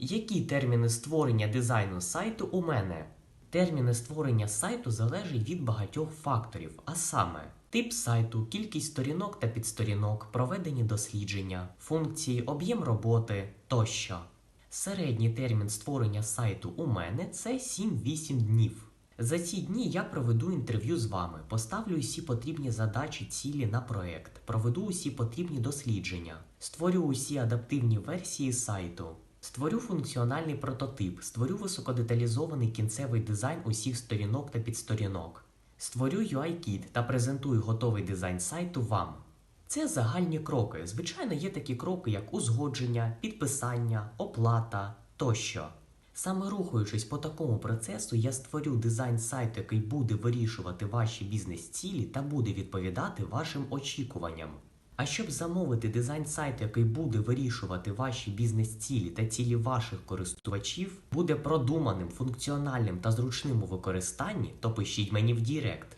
Які терміни створення дизайну сайту у мене? Терміни створення сайту залежать від багатьох факторів, а саме тип сайту, кількість сторінок та підсторінок, проведені дослідження, функції, об'єм роботи тощо. Середній термін створення сайту у мене це 7-8 днів. За ці дні я проведу інтерв'ю з вами, поставлю усі потрібні задачі, цілі на проект, проведу усі потрібні дослідження, створю усі адаптивні версії сайту, створю функціональний прототип, створю високодеталізований кінцевий дизайн усіх сторінок та підсторінок, створю UI-кіт та презентую готовий дизайн сайту вам. Це загальні кроки. Звичайно, є такі кроки, як узгодження, підписання, оплата тощо. Саме рухаючись по такому процесу, я створю дизайн сайту, який буде вирішувати ваші бізнес-цілі та буде відповідати вашим очікуванням. А щоб замовити дизайн сайту, який буде вирішувати ваші бізнес-цілі та цілі ваших користувачів, буде продуманим, функціональним та зручним у використанні, то пишіть мені в Дірект.